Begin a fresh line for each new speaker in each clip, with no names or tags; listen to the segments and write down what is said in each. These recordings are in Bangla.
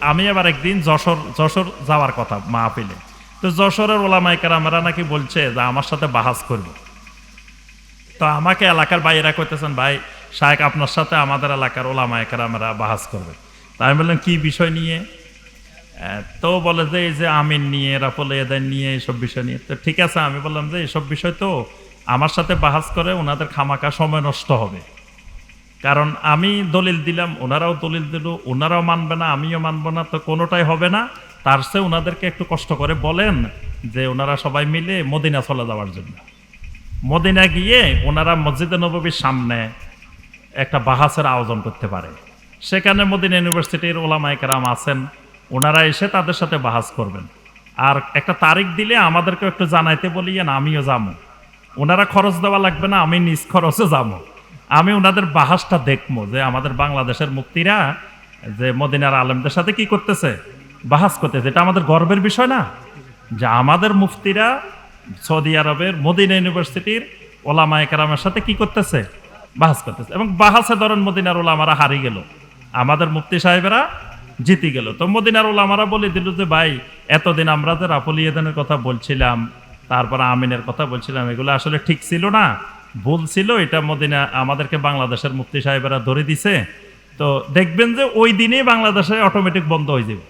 আমি আবার একদিন যশোর যশোর যাওয়ার কথা মা মাহফিলে। তো যশোরের ওলামাইকার আমরা নাকি বলছে যে, আমার সাথে বাহাস করব। তো আমাকে এলাকার বাইরা করতেছেন ভাই শাহেক আপনার সাথে আমাদের এলাকার ওলামাইকার আমরা বাহাস করবে। তা আমি বললাম, কী বিষয় নিয়ে? তো বলে যে, এই যে আমিন নিয়ে, রাফল এদের নিয়ে এইসব বিষয় নিয়ে। তো ঠিক আছে, আমি বললাম যে, এসব বিষয় তো আমার সাথে বাহাস করে, ওনাদের খামাকা সময় নষ্ট হবে। কারণ আমি দলিল দিলাম, ওনারাও দলিল দিল, ওনারাও মানবে না, আমিও মানবো না, তো কোনোটাই হবে না। তার সে ওনাদেরকে একটু কষ্ট করে বলেন যে ওনারা সবাই মিলে মদিনা চলে যাওয়ার জন্য। মদিনা গিয়ে ওনারা মসজিদে নববীর সামনে একটা বাহাসের আয়োজন করতে পারে। সেখানে মদিনা ইউনিভার্সিটির ওলামাইকারাম আছেন, ওনারা এসে তাদের সাথে বাহাস করবেন। আর একটা তারিখ দিলে আমাদেরকে একটু জানাইতে বলিয়েন, আমিও যাব। ওনারা খরচ দেওয়া লাগবে না, আমি নিজ খরচে যাব। আমি ওনাদের বাহাসটা দেখব যে আমাদের বাংলাদেশের মুক্তিরা যে মদিনার আলেমদের সাথে কি করতেছে? বাহাস করতেছে। এটা আমাদের গর্বের বিষয় না? যে আমাদের মুফতিরা সৌদি আরবের মদিনা ইউনিভার্সিটির ওলামা একরামের সাথে কি করতেছে? বাহাস করতেছে। এবং বাহাসে ধরেন মদিনার ওলামারা হারিয়ে গেল। আমাদের মুফতি সাহেবেরা জিতে গেল। তো মদিনার ওলামারা বলে দিল যে, ভাই, এতদিন আমরা যে রাফল ইয়েদানের কথা বলছিলাম, তারপর আমিনের কথা বলছিলাম, এগুলো আসলে ঠিক ছিল না। ভুল ছিল, এটা মদিনা আমাদেরকে বাংলাদেশের মুফতি সাহেবেরা ধরে দিছে। তো দেখবেন যে ওই দিনেই বাংলাদেশে অটোমেটিক বন্ধ হয়ে যাবে।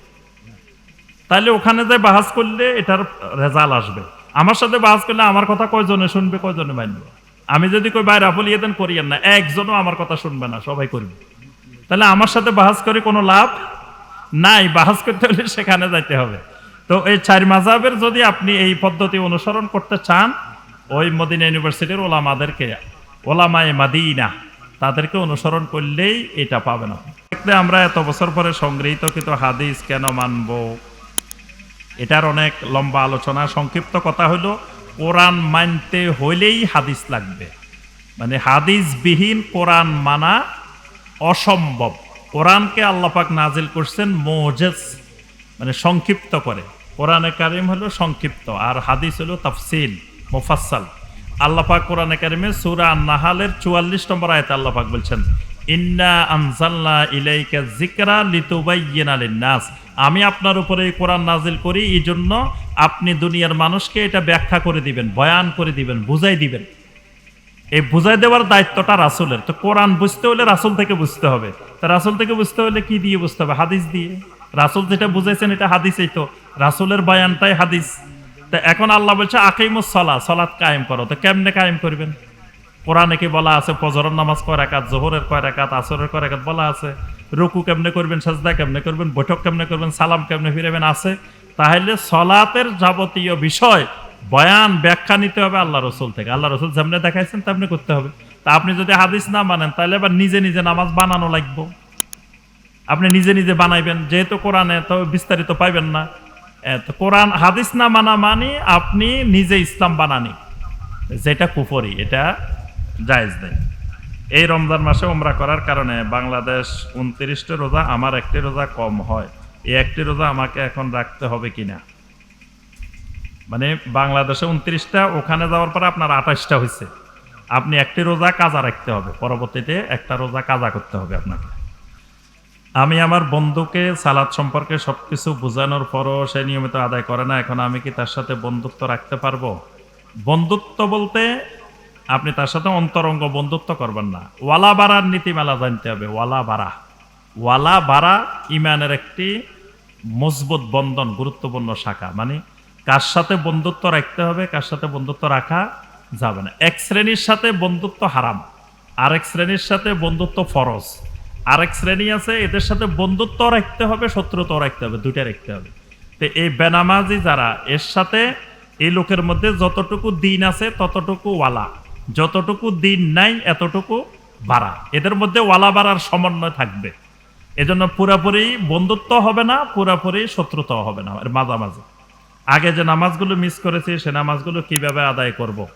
তাহলে ওখানে যে বাহাস করলে এটার রেজাল্ট আসবে। আমার সাথে বাহাস করলে আমার কথা কয়জনে শুনবে, কয়জনে মানবে? আমি যদি কই বাইরে আফল দেন, করিয়েন না। একজনও আমার কথা শুনবে না, সবাই করবে। তাহলে আমার সাথে বাহাস করে কোনো লাভ নাই বাহাস করতে হলে সেখানে যাইতে হবে। তো এই চার মাজাবের যদি আপনি এই পদ্ধতি অনুসরণ করতে চান ওই মদিনা ইউনিভার্সিটির ওলামাদেরকে, ওলামায়ে মাদিনা, তাদেরকে অনুসরণ করলেই এটা পাবে না দেখলে আমরা এত বছর পরে সংগৃহীত কিন্তু হাদিস কেন মানব? এটার অনেক লম্বা আলোচনা, সংক্ষিপ্ত কথা হলো কোরআন মানতে হইলেই হাদিস লাগবে। মানে হাদিসবিহীন কোরআন মানা অসম্ভব। কোরআনকে আল্লাপাক নাজিল করছেন মোজেজ মানে সংক্ষিপ্ত করে। কোরআনে কারিম হলো সংক্ষিপ্ত, আর হাদিস হলো তাফসিল। মুফাসসাল। আল্লাপাক কোরআনে কারিমে সুরা নাহালের চুয়াল্লিশ নম্বর আয়তে আল্লাপাক বলছেন, ইন্না আনজাল্লা ইলাইকা জিকরা লিতুবাইয়িনা আমি আপনার উপরে এই কোরআন নাজিল করি এই জন্য আপনি দুনিয়ার মানুষকে এটা ব্যাখ্যা করে দিবেন, বয়ান করে দিবেন, বুঝাই দিবেন। এই বুঝাই দেওয়ার দায়িত্বটা রাসুলের। তো কোরআন বুঝতে হলে রাসুল থেকে বুঝতে হবে। তা রাসুল থেকে বুঝতে হলে কি দিয়ে বুঝতে হবে? হাদিস দিয়ে। রাসুল যেটা বুঝাইছেন এটা হাদিসেই তো। রাসুলের বয়ানটাই হাদিস। তা এখন আল্লাহ বলছে, আকিমুস সলা সলাৎ কায়েম করো। তো কেমনে কায়েম করবেন? কোরআনে কি বলা আছে, ফজরের নামাজ কয় একাত জোহরের কয় একাত আসরের কয় রাকাত বলা আছে? রুকু কেমনে করবেন, সাজদা কেমনে করবেন, বৈঠক কেমনে করবেন, সালাম কেমনে ফিরাবেন, আছে? তাহলে সলাতের যাবতীয় বিষয় বয়ান, ব্যাখ্যা নিতে হবে আল্লাহ রসুল থেকে। আল্লাহ রসুল যেমনি দেখাইছেন, তেমনি করতে হবে। তা আপনি যদি হাদিস না মানেন, তাহলে আবার নিজে নিজে নামাজ বানানো লাগবে। আপনি নিজে নিজে বানাইবেন, যেহেতু কোরআনে তো বিস্তারিত পাইবেন না। কোরআন হাদিস না মানা মানে আপনি নিজে ইসলাম বানানি। যেটা কুফরি, এটা জায়েজ নেই। এই রমজান মাসে ওমরা করার কারণে বাংলাদেশ উনত্রিশটা রোজা, আমার একটি রোজা কম হয়। এই একটি রোজা আমাকে এখন রাখতে হবে কিনা? মানে বাংলাদেশে উনত্রিশটা, ওখানে যাওয়ার পরে আপনার আঠাশটা হয়েছে আপনি একটি রোজা কাজা রাখতে হবে। পরবর্তীতে একটা রোজা কাজা করতে হবে আপনাকে। আমি আমার বন্ধুকে সালাদ সম্পর্কে সবকিছু বোঝানোর পরও সে নিয়মিত আদায় করে না। এখন আমি কি তার সাথে বন্ধুত্ব রাখতে পারব? বন্ধুত্ব বলতে আপনি তার সাথে অন্তরঙ্গ বন্ধুত্ব করবেন না। ওয়ালা বাড়ার নীতিমালা জানতে হবে ওয়ালা বাড়া ওয়ালা বাড়া ইমানের একটি মজবুত বন্ধন, গুরুত্বপূর্ণ শাখা। মানে কার সাথে বন্ধুত্ব রাখতে হবে, কার সাথে বন্ধুত্ব রাখা যাবে না। এক শ্রেণির সাথে বন্ধুত্ব হারাম, আরেক শ্রেণির সাথে বন্ধুত্ব ফরজ। আরেক শ্রেণি আছে, এদের সাথে বন্ধুত্ব রাখতে হবে, শত্রুতাও রাখতে হবে দুইটা রাখতে হবে। তো এই বেনামাজি যারা, এর সাথে এই লোকের মধ্যে যতটুকু দিন আছে, ততটুকু ওয়ালা। যতটুকু দিন নাই, এতটুকু বাড়া। এদের মধ্যে ওয়ালা বাড়ার সমন্বয় থাকবে। এজন্য পুরাপুরি বন্ধুত্ব হবে না, পুরাপুরি শত্রুতাও হবে না, এর মাঝামাঝি। আগে যে নামাজগুলো মিস করেছি, সে নামাজগুলো কীভাবে আদায় করব।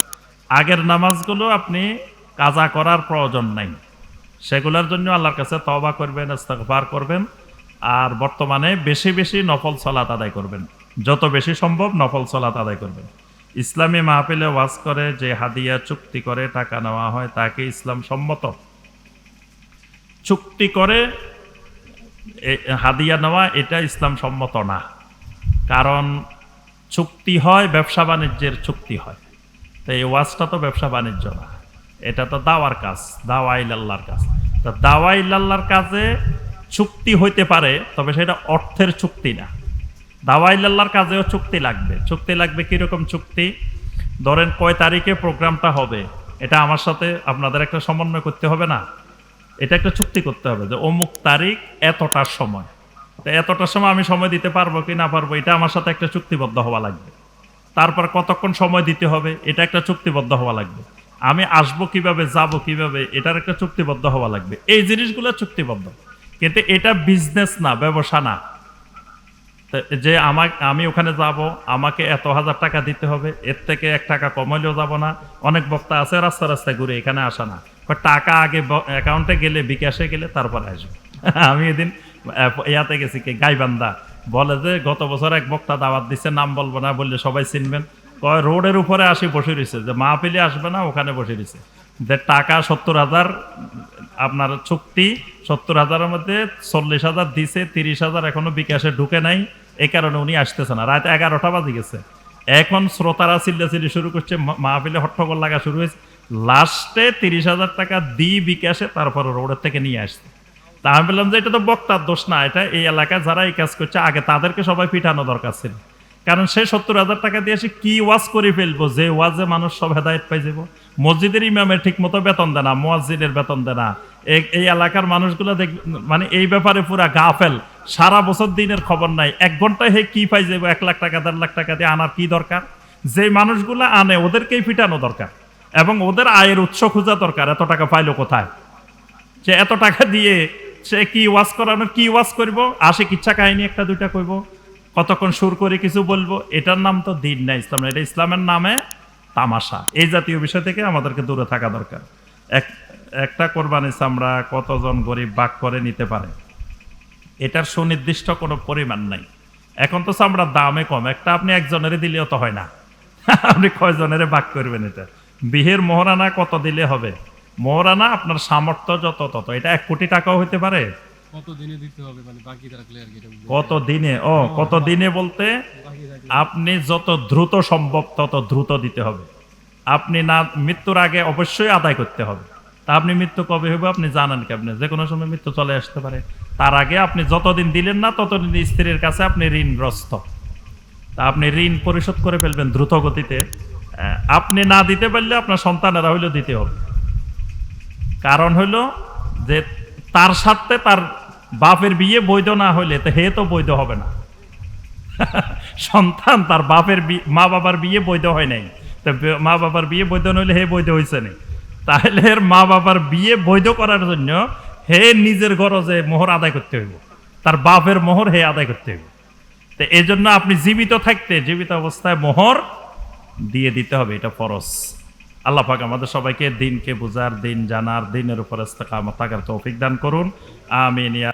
আগের নামাজগুলো আপনি কাজা করার প্রয়োজন নাই। সেগুলোর জন্য আল্লাহর কাছে তবা করবেন, ইস্তেগফার করবেন, আর বর্তমানে বেশি বেশি নফল সলাত আদায় করবেন। যত বেশি সম্ভব নফল সলাত আদায় করবেন। ইসলামী মাহফিলে ওয়াজ করে, যে হাদিয়া চুক্তি করে টাকা নেওয়া হয়, তাকে ইসলাম সম্মত। চুক্তি করে হাদিয়া নেওয়া, এটা ইসলাম সম্মত না। কারণ চুক্তি হয়, ব্যবসা বাণিজ্যের চুক্তি হয়। তো এই ওয়াজটা তো ব্যবসা বাণিজ্য না। এটা তো দাওয়ার কাজ দাওয়া ইল্লাহর কাজ। তা দাওয়া ইল্লাহর কাজে চুক্তি হইতে পারে, তবে সেটা অর্থের চুক্তি না। দাওয়া ইল্লাহর কাজেও চুক্তি লাগবে। চুক্তি লাগবে কীরকম চুক্তি? ধরেন কয় তারিখে প্রোগ্রামটা হবে, এটা আমার সাথে আপনাদের একটা সমন্বয় করতে হবে না? এটা একটা চুক্তি করতে হবে যে অমুক তারিখ এতটার সময়। তো এতটার সময় আমি সময় দিতে পারব কি না পারব, এটা আমার সাথে একটা চুক্তিবদ্ধ হওয়া লাগবে। তারপর কতক্ষণ সময় দিতে হবে, এটা একটা চুক্তিবদ্ধ হওয়া লাগবে। আমি আসব কীভাবে, যাব কীভাবে, এটার একটা চুক্তিবদ্ধ হওয়া লাগবে। এই জিনিসগুলো চুক্তিবদ্ধ। কিন্তু এটা বিজনেস না, ব্যবসা না। যে আমাক, আমি ওখানে যাব, আমাকে এত হাজার টাকা দিতে হবে, এর থেকে এক টাকা কমাইলেও যাব না। অনেক বক্তা আছে রাস্তা রাস্তায় ঘুরে এখানে আসা না। টাকা আগে অ্যাকাউন্টে গেলে, বিকাশে গেলে, তারপরে আসবে। আমি এদিন ইয়াতে গেছি কি, গাইবান্ধা। বলে যে গত বছর এক বক্তা দাওয়াত দিচ্ছে নাম বলব না বললে সবাই চিনবেন। কয়, রোডের উপরে আসি বসে রয়েছে। যে মা পেলে আসবে না, ওখানে বসে রয়েছে। যে টাকা সত্তর হাজার, আপনার চুক্তি সত্তর হাজারের মধ্যে চল্লিশ হাজার দিছে, তিরিশ হাজার এখনও বিকাশে ঢুকে নাই এই কারণে উনি আসতেছে না। রাত এগারোটা বাজে গেছে। এখন শ্রোতারা চিল্লাচিল্লি শুরু করছে মাহফিলে হট্টগোল লাগা শুরু হয়েছে। লাস্টে তিরিশ হাজার টাকা দিই বিকাশে তারপরে রোডের থেকে নিয়ে আসছে। তা আমি বললাম যে এটা তো বক্তার দোষ না, এটা এই এলাকায় যারা এই কাজ করছে, আগে তাদেরকে সবাই পিঠানো দরকার ছিল। কারণ সে সত্তর হাজার টাকা দিয়ে সে কি ওয়াজ করে ফেলব? যে ওয়াজে মানুষ সব হেদায়ত পাই যাব। মসজিদের ইমামের ঠিক মতো বেতন দেয় না মোয়াজিদের বেতন দেয় না এই- এলাকার মানুষগুলো দেখ মানে এই ব্যাপারে পুরা গা ফেল সারা বছর দিনের খবর নাই। এক ঘন্টায় হে কি পাই যাব? এক লাখ টাকা, দেড় লাখ টাকা দিয়ে আনার কি দরকার? যে মানুষগুলো আনে, ওদেরকেই পিটানো দরকার। এবং ওদের আয়ের উৎস খোঁজা দরকার, এত টাকা পাইলো কোথায়? সে এত টাকা দিয়ে সে কি ওয়াজ করানোর কি ওয়াজ করব? আসে কিচ্ছা কাহিনী একটা দুইটা কইব। কতক্ষণ সুর করে কিছু বলব? এটার নাম তো দিন না ইসলাম, এটা ইসলামের নামে তামাশা। এই জাতীয় বিষয় থেকে আমাদেরকে দূরে থাকা দরকার। এক, একটা কোরবানি চামড়া কতজন গরিব বাক করে নিতে পারে? এটার সুনির্দিষ্ট কোনো পরিমাণ নাই। এখন তো চামড়ার দামে কম, একটা আপনি একজনের দিলেও তো হয় না। আপনি কয়জনের বাক করবেন এটা? বিহের মোহরানা কত দিলে হবে? মোহরানা আপনার সামর্থ্য যত তত, এটা এক কোটি টাকাও হইতে পারে
কত দিনে দিতে হবে? মানে বাকি আর কি
কত দিনে ও কত দিনে বলতে আপনি যত দ্রুত সম্ভব তত দ্রুত দিতে হবে। আপনি না মৃত্যুর আগে অবশ্যই আদায় করতে হবে। তা আপনি মৃত্যু কবে হবে আপনি জানেন কেমনে? যে কোনো সময় মৃত্যু চলে আসতে পারে। তার আগে আপনি যতদিন দিলেন না ততদিন স্ত্রীর কাছে আপনি ঋণগ্রস্ত। তা আপনি ঋণ পরিশোধ করে ফেলবেন দ্রুত গতিতে। আপনি না দিতে পারলে আপনার সন্তানেরা হইলেও দিতে হবে। কারণ হইল যে তার সাথে তার বাপের বিয়ে বৈধ না হইলে, তো হে তো বৈধ হবে না। সন্তান তার বাপের মা বাবার বিয়ে বৈধ হয় নাই। তো মা বাবার বিয়ে বৈধ নইলে হে বৈধ হয়েছে না। তাহলে এর মা বাবার বিয়ে বৈধ করার জন্য হে নিজের গরজে মোহর আদায় করতে হইব। তার বাপের মোহর হে আদায় করতে হইব। তো এই জন্য আপনি জীবিত থাকতে, জীবিত অবস্থায় মোহর দিয়ে দিতে হবে, এটা ফরজ। আল্লাহ পাক আমাদের সবাইকে দিনকে বোঝার, দিন জানার, দিনের উপর থাকার তৌফিক দান করুন। ইয়া